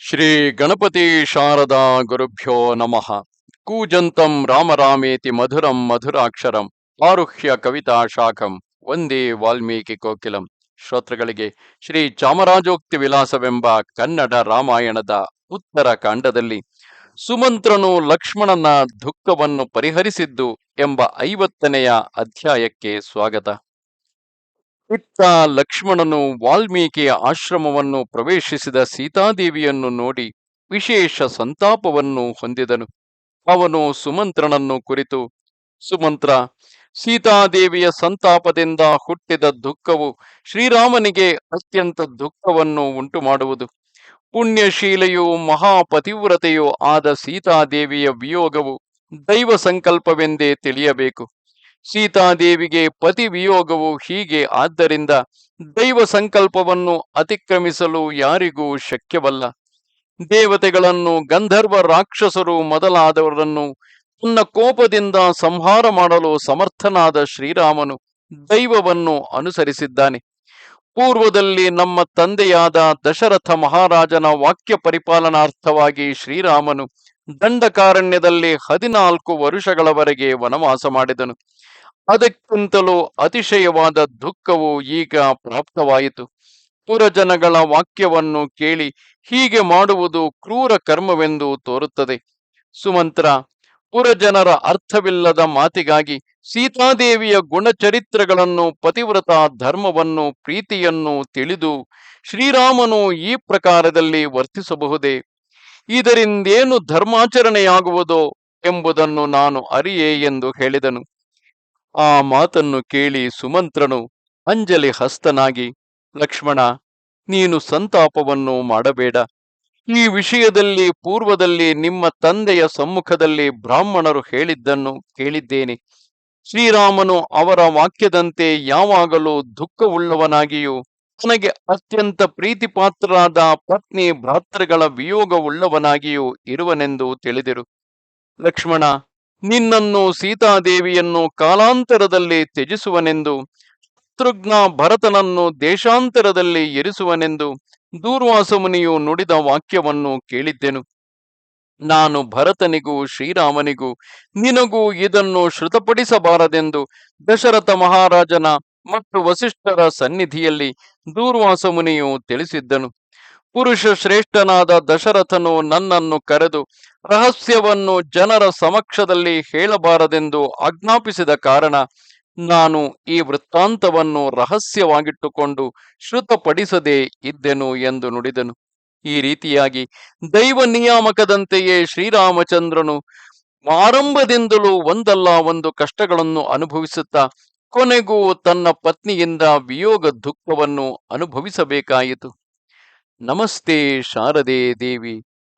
ಶ್ರೀ ಗಣಪತಿ ಶಾರದಾ ಗುರುಭ್ಯೋ ನಮಃ. ಕೂಜಂತಂ ರಾಮರಾಮೇತಿ ಮಧುರಂ ಮಧುರಾಕ್ಷರಂ ಆರುಹ್ಯ ಕವಿತಾ ಶಾಖಂ ಒಂದೇ ವಾಲ್ಮೀಕಿ ಕೋಕಿಲಂ. ಶ್ರೋತೃಗಳಿಗೆ ಶ್ರೀ ಚಾಮರಾಜೋಕ್ತಿ ವಿಲಾಸವೆಂಬ ಕನ್ನಡ ರಾಮಾಯಣದ ಉತ್ತರ ಕಾಂಡದಲ್ಲಿ ಸುಮಂತ್ರನು ಲಕ್ಷ್ಮಣನ ದುಃಖವನ್ನು ಪರಿಹರಿಸಿದ್ದು ಎಂಬ ಐವತ್ತನೆಯ ಅಧ್ಯಾಯಕ್ಕೆ ಸ್ವಾಗತ. ಇತ್ತ ಲಕ್ಷ್ಮಣನು ವಾಲ್ಮೀಕಿಯ ಆಶ್ರಮವನ್ನು ಪ್ರವೇಶಿಸಿದ ಸೀತಾದೇವಿಯನ್ನು ನೋಡಿ ವಿಶೇಷ ಸಂತಾಪವನ್ನು ಹೊಂದಿದನು. ಅವನು ಸುಮಂತ್ರನನ್ನು ಕುರಿತು, ಸುಮಂತ್ರ, ಸೀತಾದೇವಿಯ ಸಂತಾಪದಿಂದ ಹುಟ್ಟಿದ ದುಃಖವು ಶ್ರೀರಾಮನಿಗೆ ಅತ್ಯಂತ ದುಃಖವನ್ನು ಉಂಟು ಮಾಡುವುದು ಪುಣ್ಯಶೀಲೆಯೂ ಮಹಾಪತಿವ್ರತೆಯೂ ಆದ ಸೀತಾದೇವಿಯ ವಿಯೋಗವು ದೈವ ಸಂಕಲ್ಪವೆಂದೇ ತಿಳಿಯಬೇಕು. ಸೀತಾದೇವಿಗೆ ಪತಿ ವಿಯೋಗವು ಹೀಗೆ ಆದ್ದರಿಂದ ದೈವ ಸಂಕಲ್ಪವನ್ನು ಅತಿಕ್ರಮಿಸಲು ಯಾರಿಗೂ ಶಕ್ಯವಲ್ಲ. ದೇವತೆಗಳನ್ನು ಗಂಧರ್ವ ರಾಕ್ಷಸರು ಮೊದಲಾದವರನ್ನು ತನ್ನ ಕೋಪದಿಂದ ಸಂಹಾರ ಮಾಡಲು ಸಮರ್ಥನಾದ ಶ್ರೀರಾಮನು ದೈವವನ್ನು ಅನುಸರಿಸಿದ್ದಾನೆ. ಪೂರ್ವದಲ್ಲಿ ನಮ್ಮ ತಂದೆಯಾದ ದಶರಥ ಮಹಾರಾಜನ ವಾಕ್ಯ ಪರಿಪಾಲನಾರ್ಥವಾಗಿ ಶ್ರೀರಾಮನು ದಂಡಕಾರಣ್ಯದಲ್ಲಿ ಹದಿನಾಲ್ಕು ವರುಷಗಳವರೆಗೆ ವನವಾಸ ಮಾಡಿದನು. ಅದಕ್ಕಿಂತಲೂ ಅತಿಶಯವಾದ ದುಃಖವು ಈಗ ಪ್ರಾಪ್ತವಾಯಿತು. ಪುರಜನಗಳ ವಾಕ್ಯವನ್ನು ಕೇಳಿ ಹೀಗೆ ಮಾಡುವುದು ಕ್ರೂರ ಕರ್ಮವೆಂದು ತೋರುತ್ತದೆ. ಸುಮಂತ್ರ, ಪುರಜನರ ಅರ್ಥವಿಲ್ಲದ ಮಾತಿಗಾಗಿ ಸೀತಾದೇವಿಯ ಗುಣಚರಿತ್ರಗಳನ್ನು ಪತಿವ್ರತ ಧರ್ಮವನ್ನು ಪ್ರೀತಿಯನ್ನು ತಿಳಿದು ಶ್ರೀರಾಮನು ಈ ಪ್ರಕಾರದಲ್ಲಿ ವರ್ತಿಸಬಹುದೇ? ಇದರಿಂದೇನು ಧರ್ಮಾಚರಣೆಯಾಗುವುದೋ ಎಂಬುದನ್ನು ನಾನು ಅರಿಯೇ ಎಂದು ಹೇಳಿದನು. ಆ ಮಾತನ್ನು ಕೇಳಿ ಸುಮಂತ್ರನು ಅಂಜಲಿ ಹಸ್ತನಾಗಿ, ಲಕ್ಷ್ಮಣ, ನೀನು ಸಂತಾಪವನ್ನು ಮಾಡಬೇಡ. ಈ ವಿಷಯದಲ್ಲಿ ಪೂರ್ವದಲ್ಲಿ ನಿಮ್ಮ ತಂದೆಯ ಸಮ್ಮುಖದಲ್ಲಿ ಬ್ರಾಹ್ಮಣರು ಹೇಳಿದ್ದನ್ನು ಕೇಳಿದ್ದೇನೆ. ಶ್ರೀರಾಮನು ಅವರ ವಾಕ್ಯದಂತೆ ಯಾವಾಗಲೂ ದುಃಖವುಳ್ಳವನಾಗಿಯೂ, ತನಗೆ ಅತ್ಯಂತ ಪ್ರೀತಿಪಾತ್ರರಾದ ಪತ್ನಿ ಭ್ರಾತೃಗಳ ವಿಯೋಗವುಳ್ಳವನಾಗಿಯೂ ಇರುವನೆಂದು ತಿಳಿದಿರು. ಲಕ್ಷ್ಮಣ ನಿನ್ನನ್ನು ಸೀತಾದೇವಿಯನ್ನು ಕಾಲಾಂತರದಲ್ಲಿ ತ್ಯಜಿಸುವನೆಂದು, ಶತ್ರುಘ್ನ ಭರತನನ್ನು ದೇಶಾಂತರದಲ್ಲಿ ಎರಿಸುವನೆಂದು ದೂರ್ವಾಸಮುನಿಯು ನುಡಿದ ವಾಕ್ಯವನ್ನು ಕೇಳಿದ್ದೆನು. ನಾನು ಭರತನಿಗೂ ಶ್ರೀರಾಮನಿಗೂ ನಿನಗೂ ಇದನ್ನು ಶ್ರುತಪಡಿಸಬಾರದೆಂದು ದಶರಥ ಮಹಾರಾಜನ ಮತ್ತು ವಸಿಷ್ಠರ ಸನ್ನಿಧಿಯಲ್ಲಿ ದೂರ್ವಾಸ ಮುನಿಯು ತಿಳಿಸಿದ್ದನು. ಪುರುಷ ಶ್ರೇಷ್ಠನಾದ ದಶರಥನು ನನ್ನನ್ನು ಕರೆದು ರಹಸ್ಯವನ್ನು ಜನರ ಸಮಕ್ಷದಲ್ಲಿ ಹೇಳಬಾರದೆಂದು ಆಜ್ಞಾಪಿಸಿದ ಕಾರಣ ನಾನು ಈ ವೃತ್ತಾಂತವನ್ನು ರಹಸ್ಯವಾಗಿಟ್ಟುಕೊಂಡು ಶ್ರುತಪಡಿಸದೇ ಇದ್ದೆನು ಎಂದು ನುಡಿದನು. ಈ ರೀತಿಯಾಗಿ ದೈವ ನಿಯಾಮಕದಂತೆಯೇ ಶ್ರೀರಾಮಚಂದ್ರನು ಆರಂಭದಿಂದಲೂ ಒಂದಲ್ಲ ಒಂದು ಕಷ್ಟಗಳನ್ನು ಅನುಭವಿಸುತ್ತಾ ಕೊನೆಗೂ ತನ್ನ ಪತ್ನಿಯಿಂದ ವಿಯೋಗ ದುಃಖವನ್ನು ಅನುಭವಿಸಬೇಕಾಯಿತು. ನಮಸ್ತೆ ಶಾರದೆ ದೇವಿ.